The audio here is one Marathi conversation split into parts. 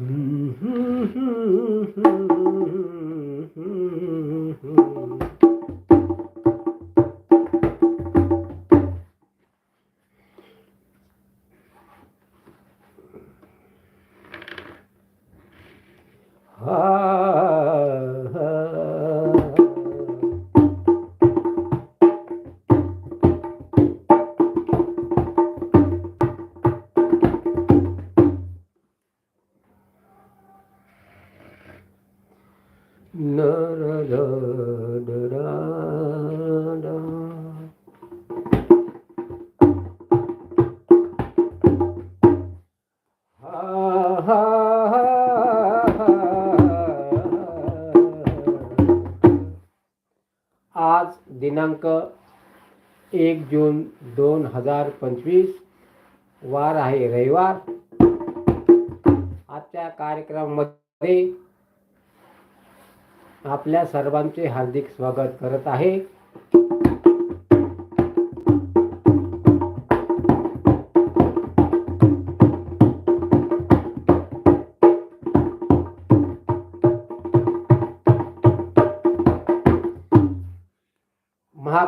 Mm-hmm. दिनांक एक जून दोन हजार पंचवीस. वार आहे रविवार. आजच्या कार्यक्रमामध्ये आपल्या सर्वांचे हार्दिक स्वागत करत आहे.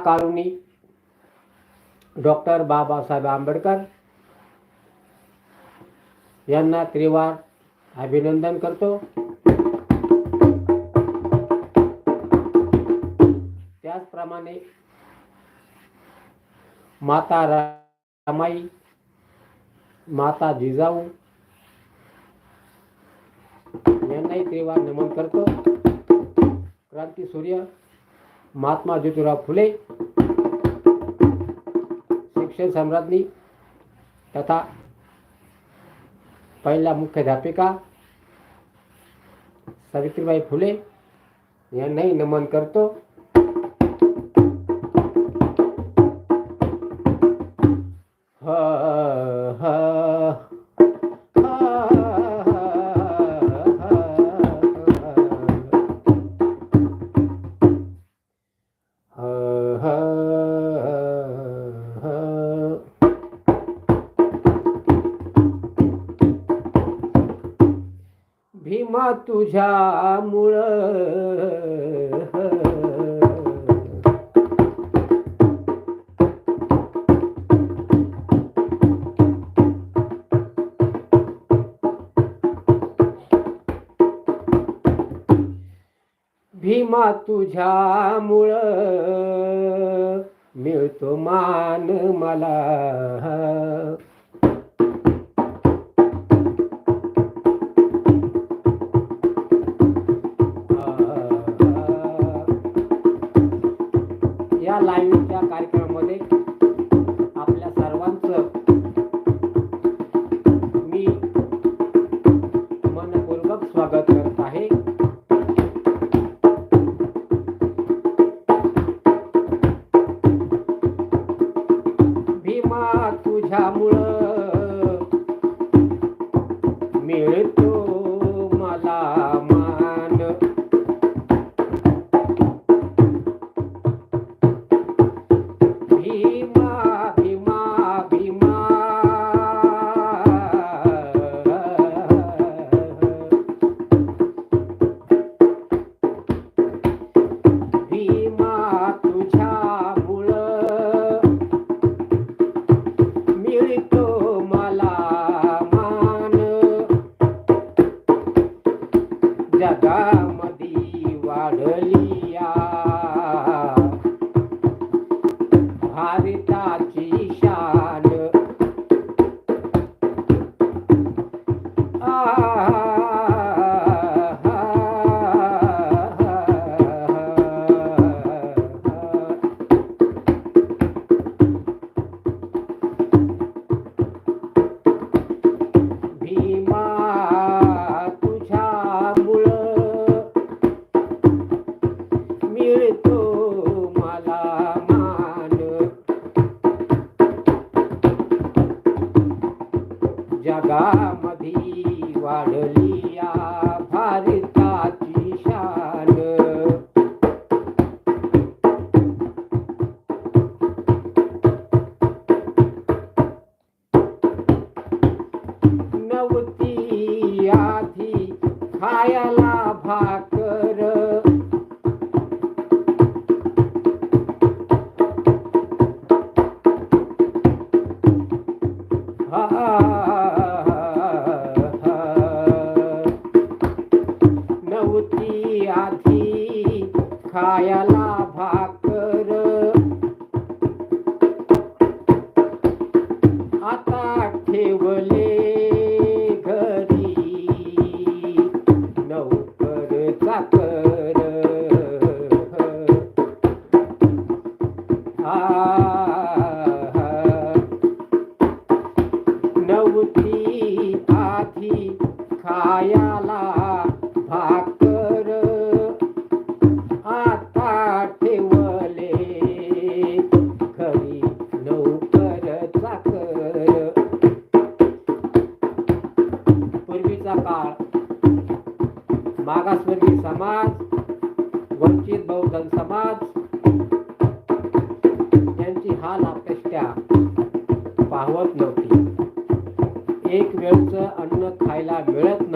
महाकारुणी डॉक्टर बाबासाहेब आंबेडकर यांना त्रिवार अभिनंदन करतो. त्याचप्रमाणे माता रामाई माता जिजाऊ यांनाही त्रिवार नमन करतो. क्रांती सूर्य મહાત્મા જ્યોતિરાવ ફુલે શિક્ષણ સમ્રાટની તથા પહેલા મુખ્યાધ્યાપિકા સાવિત્રીબાઈ ફુલે એને નમન કરતો तुझ्या मुळ. भीमा तुझ्या मुळ. मिळतो मान मला. संकटाचा काळ. मागासवर्गीय समाज वंचित बहुजन समाज यांची हाल अपेष्टा पाहवत नव्हती. एक वेळचं अन्न खायला मिळत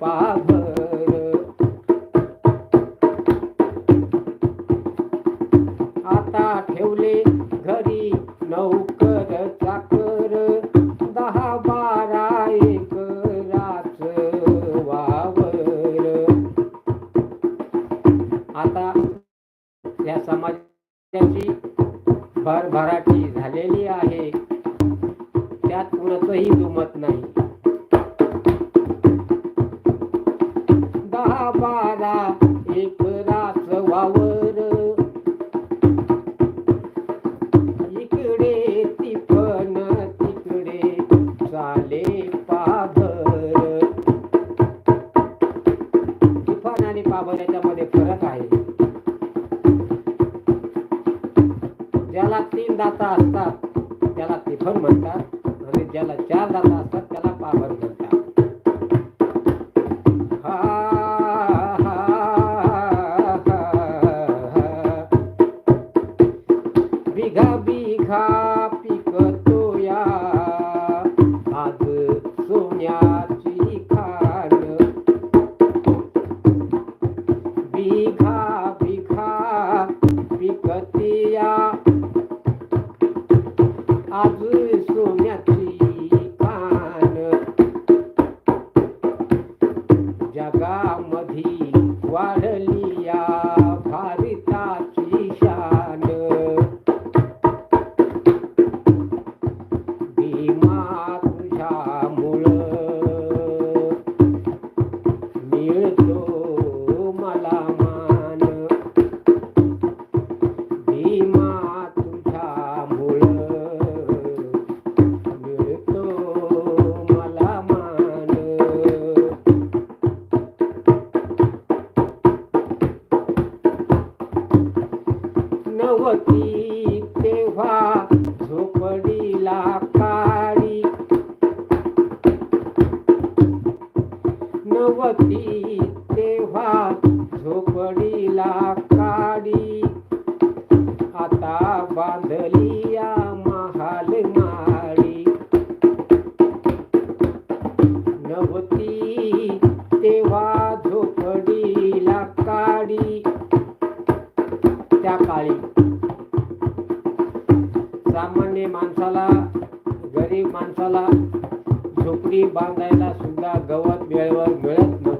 culpado. बांधलिया महाल माळी. नव्हती तेव्हा झोपडीला काडी. त्या काळी सामान्य माणसाला गरीब माणसाला झोपडी बांधायला सुद्धा गवत वेळेवर मिळत नव्हतं.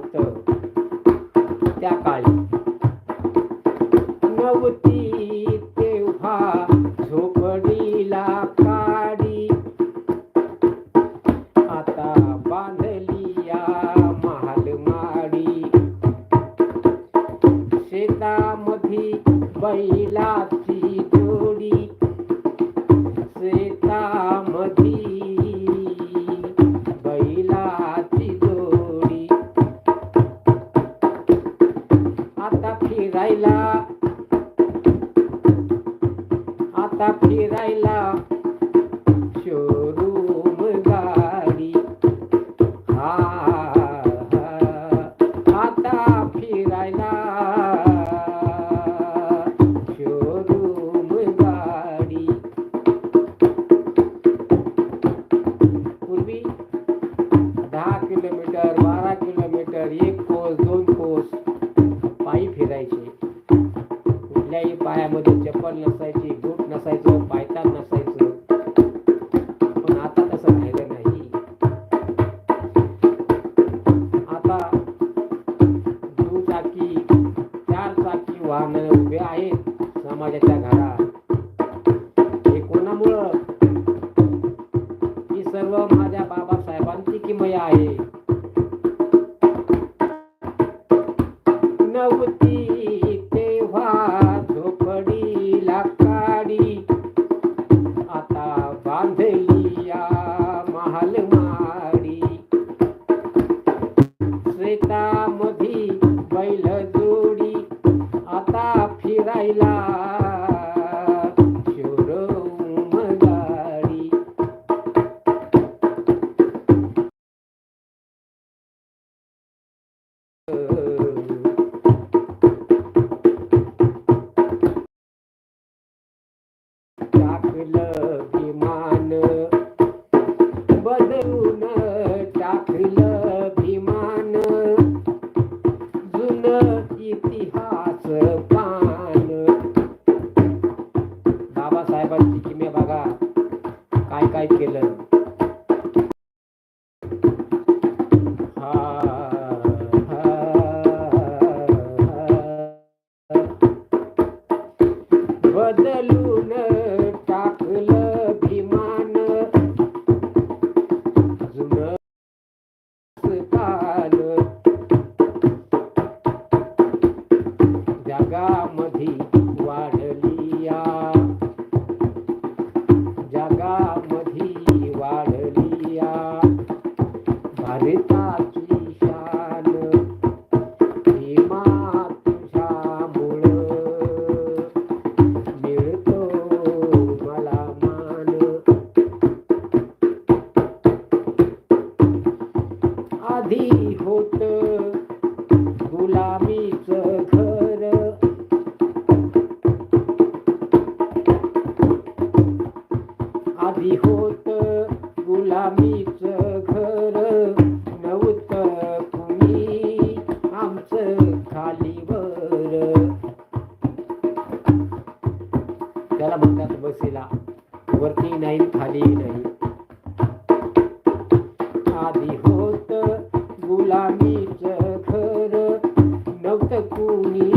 शेतामधी सर्व माझ्या बाबासाहेबांची किमया आहे. వదలు नव्हतं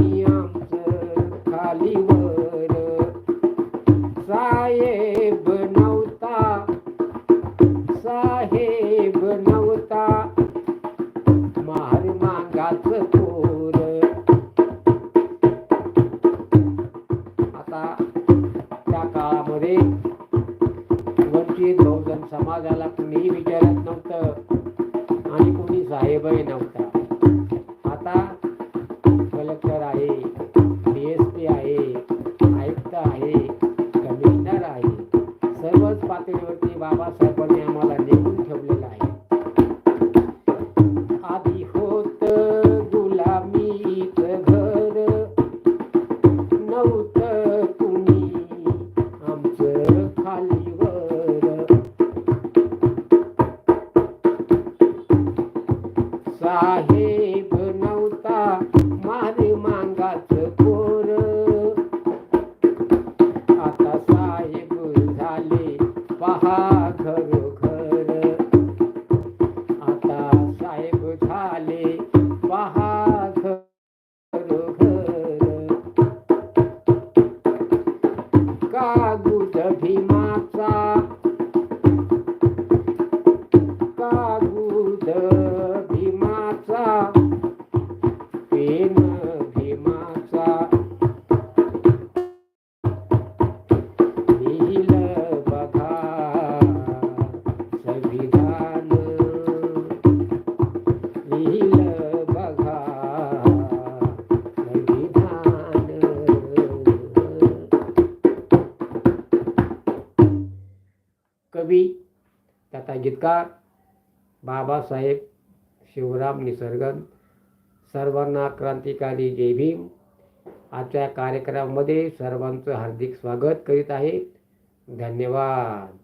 कवी तथा गीतकार बाबासाहेब शिवराम निसर्गन सर्वांना क्रांतिकारी जय भीम. आजच्या कार्यक्रमामध्ये सर्वांचं हार्दिक स्वागत करीत आहे. धन्यवाद.